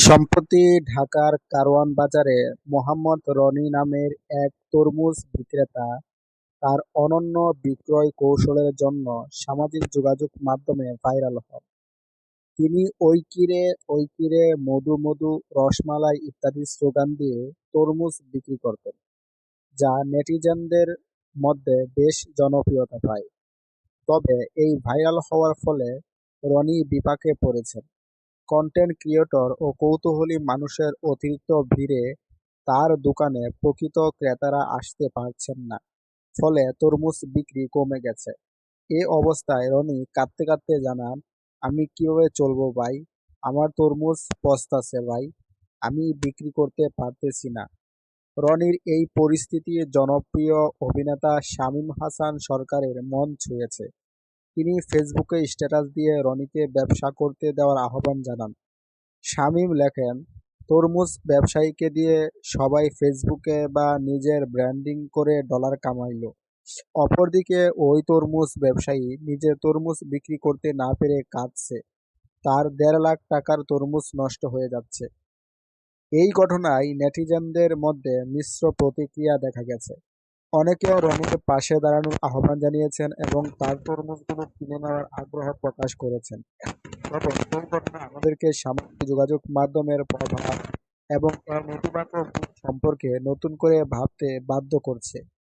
সম্প্রতি ঢাকার কারওয়ান বাজারে মোহাম্মদ রনি নামের এক তরমুজ বিক্রেতা তার অনন্য বিক্রয় কৌশলের জন্য সামাজিক যোগাযোগ মাধ্যমে ভাইরাল হন। তিনি "ওই কিরে ওই কিরে মধু মধু রসমালাই" ইত্যাদি স্লোগান দিয়ে তরমুজ বিক্রি করতেন, যা নেটিজেনদের মধ্যে বেশ জনপ্রিয়তা পায়। তবে এই ভাইরাল হওয়ার ফলে রনি বিপাকে পড়েছেন। কন্টেন্ট ক্রিয়েটর ও কৌতূহলী মানুষের অতিরিক্ত ভিড়ে তার দোকানে প্রকৃত ক্রেতারা আসতে পারছেন না, ফলে তরমুজ বিক্রি কমে গেছে। এ অবস্থায় রনি কাঁদতে কাঁদতে জানান, "আমি কীভাবে চলবো ভাই, আমার তরমুজ পচতাছে ভাই, আমি বিক্রি করতে পারতেছি না।" রনির এই পরিস্থিতি জনপ্রিয় অভিনেতা শামীম হাসান সরকারের মন ছুঁয়েছে। তিনি ফেসবুকে স্ট্যাটাস দিয়ে রনিকে ব্যবসা করতে দেওয়ার আহ্বান জানান। শামীম লেখেন, "তরমুজ ব্যবসায়ীকে দিয়ে সবাই ফেসবুকে বা নিজের ব্র্যান্ডিং করে ডলার কামাইল। অপরদিকে ওই তরমুজ ব্যবসায়ী নিজের তরমুজ বিক্রি করতে না পেরে কাঁদছে। তার দেড় লাখ টাকার তরমুজ নষ্ট হয়ে যাচ্ছে।" এই ঘটনায় নেটিজেনদের মধ্যে মিশ্র প্রতিক্রিয়া দেখা গেছে। অনেকে রনিকে পাশে দাঁড়ানোর আহ্বান জানিয়েছেন এবং তার তরমুজগুলো কিনে নেওয়ার আগ্রহ প্রকাশ করেছেন। তবে এই ঘটনা আমাদেরকে সামাজিক যোগাযোগ মাধ্যমের প্রভাব এবং এর নেতিবাচক দিক সম্পর্কে নতুন করে ভাবতে বাধ্য করছে।